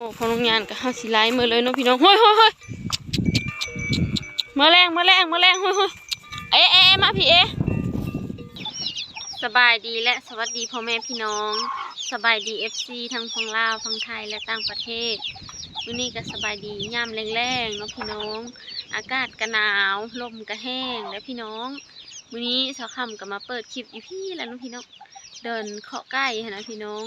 โอ้พองงานก็ห้าสิไลายมือเลยเนาะพี่น้องเฮ้ยเฮ้ยเฮ้ยมาแรงมาแรงมาแรงเฮ้ยเฮ้ยเอ๊ะเอ๊ะเอ๊ะมาพี่เอ๊ะสบายดีและสวัสดีพ่อแม่พี่น้อง สบายดีเอฟซีทั้งฝั่งลาวฝั่งไทยและต่างประเทศวันนี้ก็สบายดียามแรงๆเนาะพี่น้อง อากาศก็หนาวลมก็แห้งและพี่น้อง วันนี้สาวคำก็มาเปิดคลิปอีพี่แล้วเนาะพี่น้องเดินเคาะใกล้หั้นะพี่น้อง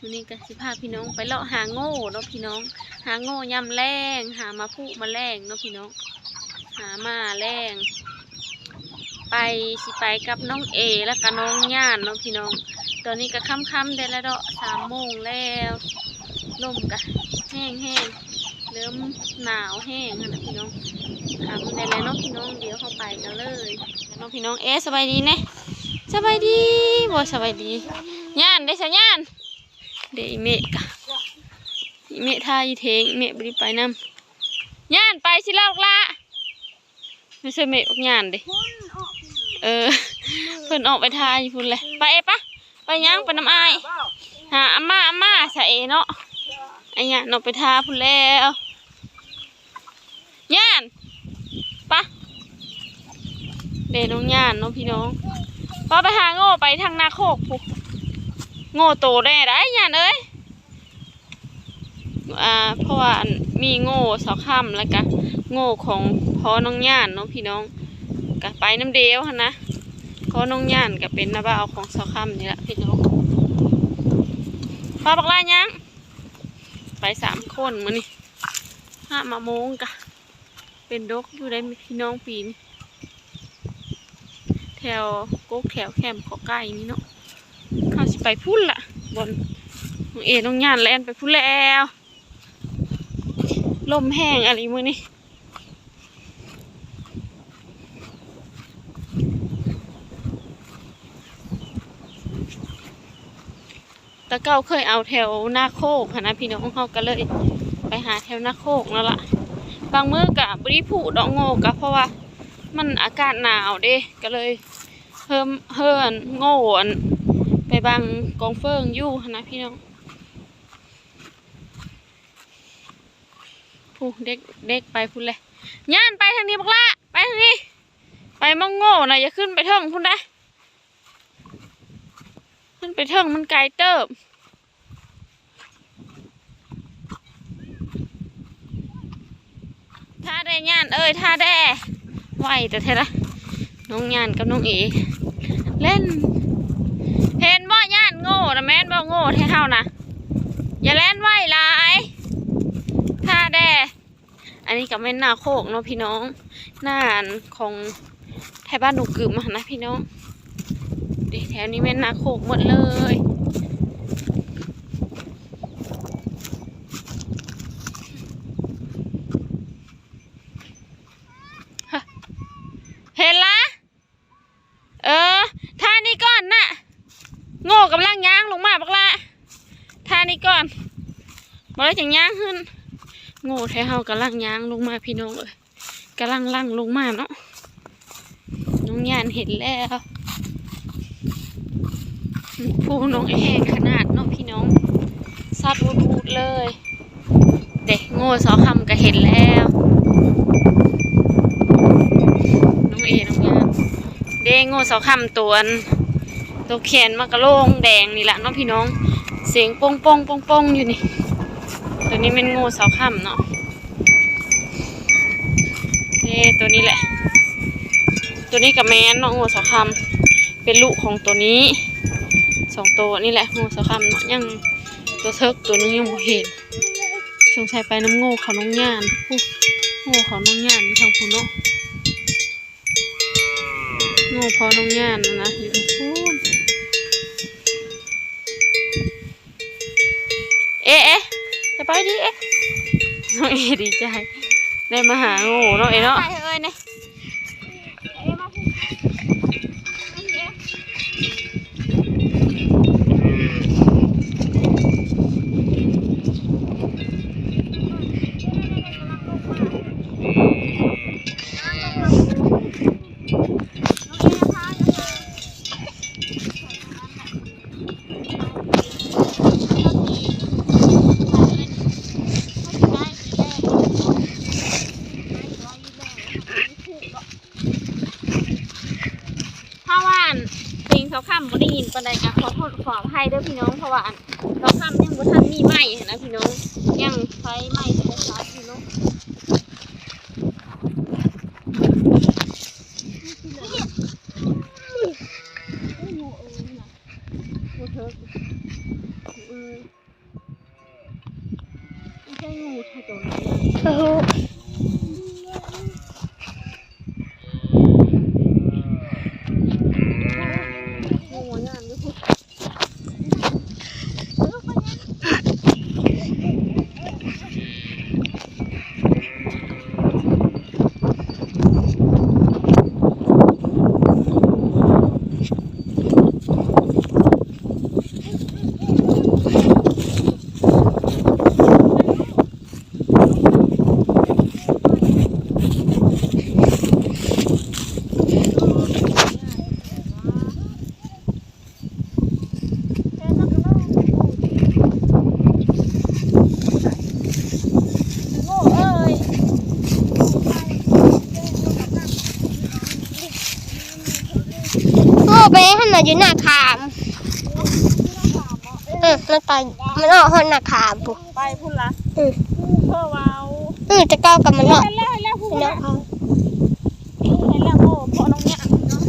วันนี้ก็สิพาพี่น้องไปเลาะหาโง่เนาะพี่น้อง หาโง่ยำแรงหามาพุมาแรงเนาะพี่น้อง หามาแรงไปสิไปกับน้องเอแล้วก็น้องย่านเนาะพี่น้อง ตอนนี้ก็ค่ำๆได้แล้วเดาะสามโมงแล้วลมก็แห้งแห้งๆ เริ่มหนาวแห้งนะพี่น้องถามได้เลยเนาะพี่น้องเดี๋ยวเข้าไปกันเลยเนาะพี่น้องเอ๊สบายดีนะสบายดีบ่สบายดีย่านได้สะย่านเดี๋ยวอีเมะกะอีเมะท่าอีเทงอีเมะบริไปน้ำย่านไปสิลอกละไม่ใช่เมะออกย่านเด้เออเพิ่นออกไปทายพุ่นเลยไปเอปะไปย่างไปน้ำอายหาอาม่าอาม่าใส่เนาะไอ้ย่านอกไปทาพุ่นแล้ว ย่านปะเดน้องย่านเนาะพี่น้องป้าไปหาโง่ไปทางนาโคกพุโง่โตได้ได้ยันเอ้ยอ่าเพราะว่ามีโง่สองคำแล้วก็โง่ของพ่อน้องย่านเนาะพี่น้องก็ไปน้ำเดียวนะพ่อน้องย่านก็เป็นนาบ่าวของสองคำนี่แหละพี่น้องป้าบักลายังไปสามคนมื้อนี้ห้ามาโมงกะ เป็นดกอยู่ได้พี่น้องปีน แถวกกแถวแคมป์ขอใกล้นี่เนาะเขาสิไปพุ่นละบนน้องเอน้องยานแลนไปพุ่นแล้วลมแห้งอะไรมือนี่ตะเก้าเคยเอาแถวหน้าโคกนะพี่น้องเขาก็เลย ไปหาแถวหน้าโคกนั่นละ บางมื้อกะบริผูดอกโง่กะเพราะว่ามันอากาศหนาวเด้ก็เลยเพิ่มเฮิรนโง่อันไปบังกองเฟิงอยู่นะพี่น้องผู้เด็กเด็กไปพุ่นเลยย่านไปทางนี้บักละไปทางนี้ ไปมองโง่นะอย่าขึ้นไปเทิงพุ่นได้ขึ้นไปเทิงมันไกลเติบท่า ได้ย่านเอ้ยท่าแด้ไหวแต่เท่าไรน้องย่านกับน้องเอเล่น เห็นบ่ย่านโง่นะแม่นบ่โง่แท้เฮานะอย่าเล่นไหวลายท่าแด่อันนี้ก็แม่นหน้าโคกเนาะพี่น้องหน้านของไทยบ้านหนูกึมนะพี่น้องดีแถวนี้แม่นหน้าโคกหมดเลยฮะเห็นละ เออท่านี้ก่อนน่ะ โง่กำลังย่างลงมาบักละท่านี้ก่อน บ่ได้จังย่างขึ้น โง่แท้เฮากำลังย่างลงมาพี่น้องเลยกำลังลั่งลงมาเนาะน้องยานเห็นแล้วผู้น้องแห้งขนาดเนาะพี่น้องซัดวูดวูดเลย เด็กโง่สอคำก็เห็นแล้วน้องเอน้องยานเด้งโง่สาคำตัวอันตัวแขนมากระโลงแดงนี่แหละเน้องพี่น้อง เสียงป้งป้งป้งป้งอยู่นี่ ตัวนี้เป็นง่เสาคำเนาะเด้ตัวนี้แหละ ตัวนี้กับแมนเนาะง่เสาคำเป็นลูกของตัวนี้สองตัวนี่แหละง่เสาคำเนาะยังตัวเทิกตัวนี้ยังบ่เห็นสงสัยไปน้ำโง่เขาน้องย่านผู้โง่เขาน้องย่านทางพูนเนาะโง่พอน้องย่านนะนะอยู่ตรงพูนเอ๊ะ ไปดิเอ๊ะน้องเอดีใจ ได้มาหาโง่เนาะเอเนาะ ไปเอ้ยเนี่ย นปานใดก็ขอโทษขอให้ด้วยพี่น้องเพราะว่านเราทำยังบ่ทันมีไม้หั้นะพี่น้องยังไฟไม้จะบ่ชัดพี่น้องเออไม่ใช่งูถ้าตัวไหนอะ โอ้โห งูงามด้วย โง่เอ้ย โอ้ ไปให้มันอยู่หน้าขามเออมันไปมันออกหหน้าขามปุ๊ไปพุ่นละเออเพื่อเว้าเออจะก้าวกับมันออกเห็นแล้วเห็นแล้วพูดเนาแล้วเห็นแล้วโง่เพราะน้องเนี่ยเนาะ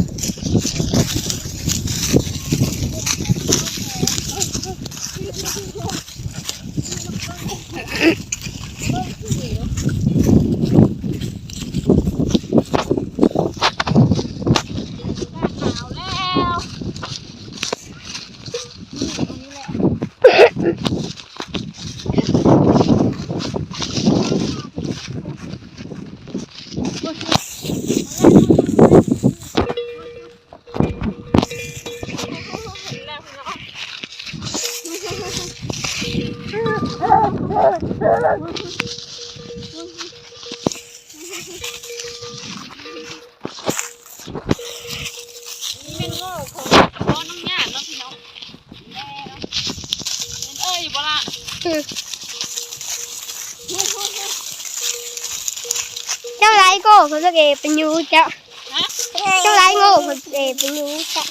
เอาแล้วเห็นแล้วพี่น้องนี่ เป็นโง่ของเพราะน้องเนี่ยเนาะพี่น้องแม่เนาะเป็นเอ้ยอยู่บ่ล่ะอืมเจ้าไรโก้เขาจะเกเป็นยูเจ้าฮะเจ้าไรโง่เขาจะเกเป็นยูเจ้า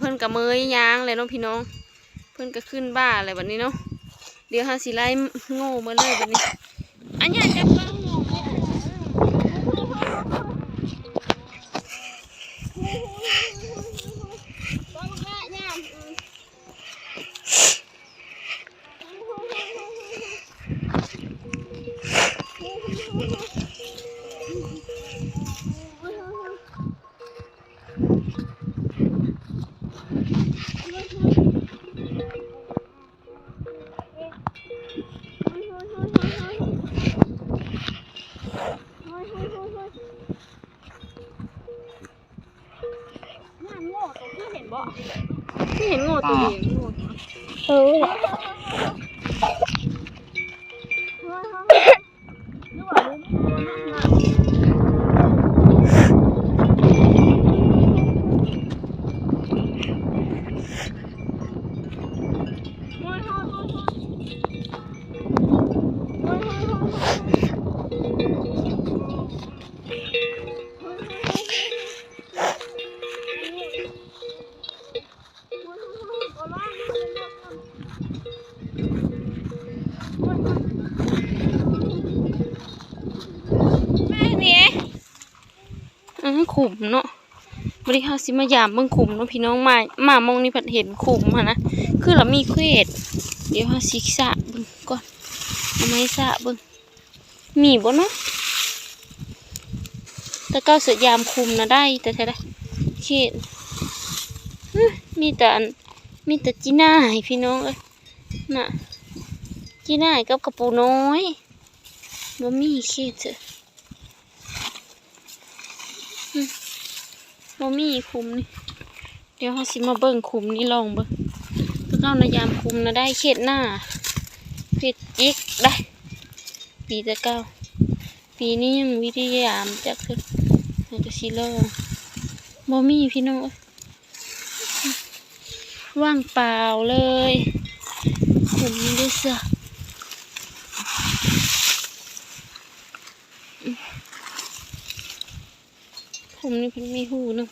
เพิ่นกับเมยยางเลยเน้องพี่น้อง เพิ่นก็ขึ้นบ้าอะไรแบบนี้เนาะ เดี๋ยวฮาสิไล่โง่มาเลยแบบนี้ ขุมเนาะบริหารสิมายามเบิ่งขุมเนาะพี่น้องมามามองนี่ผัดเห็นขุมหั่นะคือเรามีเควดเดี๋ยวเฮาสิสะเบิ่งก่อนเอาไม้สะเบิ่งมีบ่เนาะแต่เก้าเสือยามคุมนะได้ แต่แท้ได้เขตมีแต่มีแต่จีน่าพี่น้องเอ้ยน่ะจีน่ากับกระปูน้อยบ่มีเขตเถอะอืม บ่มีคุมนี่ เดี๋ยวเขาสิมาเบิ่งคุมนี่ลองเบิ่งตัวเก้าในยามคุมนะได้เขตหน้าเขตจิกได้ ปีต่เก้า ปีนี้ยังวิทยามจักคือมันจะสิลองบ่มีพี่น้องว่างเปล่าเลยคุมนี่ด้วยซะผ มนี่เพิ่นมีหูหนึง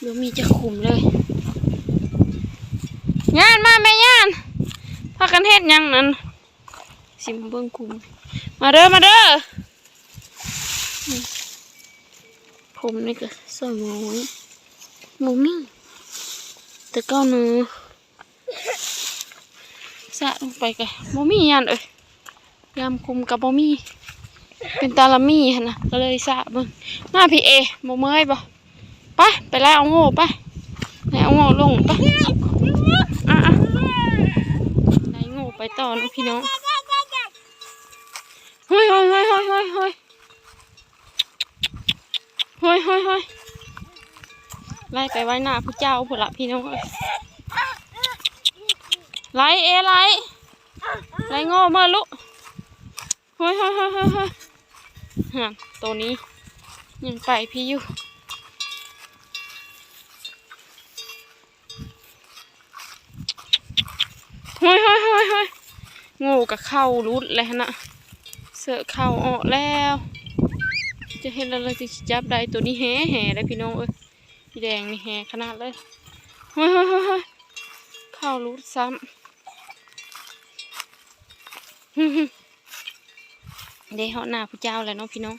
เดี๋ยวมีจะขุมเลยงานมาแม่ย่านพากันเฮ็ดหยังนั้นสิมาเบิ่งขุมมาเด้อมาเด้อผมนี่ก็สวยงามมูมี่แต่ก็เนื้อสะลงไปกันบ่มียันเอ้ยยามคุมกับบ่มี เป็นตาลามี่หั่นะก็เลยสะเบิ่งมาพี่เอบ่เมื่อยบ่ไปไปไล่เอาโง่ไปไล่เอาโง่ลงไปะอะไล่โง่ไปต่อนะพี่น้องเฮ้ยเฮ้ยเฮ้ยเฮ้ยเฮ้ยเฮ้ยเฮ้ยเฮ้ยเฮ้ยไล่ไปไว้หน้าพระเจ้าพุ่นละพี่น้องเอ้ยไล่เอไล่ไล่โง่มาลุเฮ้ยเฮ้ยเฮ้ยเฮ้ยเฮ้ย ตัวนี้ยังไปพี่อยู่เฮ้ยเฮ้ยเฮ้ยเฮ้ยงูกับเข้ารุดแล้วนะเสือเข่าออกแล้ว จะเห็นแล้วเราจะจับได้ตัวนี้แห่แห่ได้พี่น้องเอ้ยแดงนี่แห่ขนาดเลยเฮ้ยเฮ้ยเฮ้ยเฮ้ยเข้ารุดซ้ำ ได้เหาะหน้าพระเจ้าแล้วเนาะพี่น้อง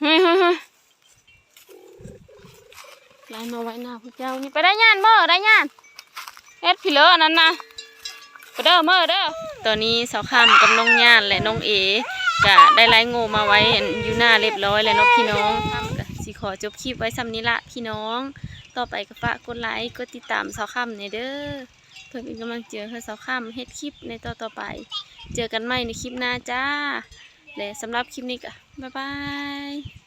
เฮ้ยเฮ้ยเฮ้ยไล่มาไว้หน้าพระเจ้านี่ไปได้ย่านเมื่อได้ย่านเฮ็ดพี่เลออันนั้นนะไปเด้อเมื่อเด้อตอนนี้สาวคำกับน้องย่านและน้องเอ๋จะได้ไล่งูมาไว้อยู่หน้าเรียบร้อยแล้วเนาะพี่น้องคำก็สิขอจบคลิปไว้ซ้ำนี้ละพี่น้อง ต่อไปก็ฝากกดไลค์กดติดตามสาวคำเนี่ยเด้อเพื่อเป็นกำลังใจให้สาวคำเฮ็ดคลิปในต่อต่อๆไป เจอกันใหม่ในคลิปหน้าจ้าและสำหรับคลิปนี้ก็บ๊ายบาย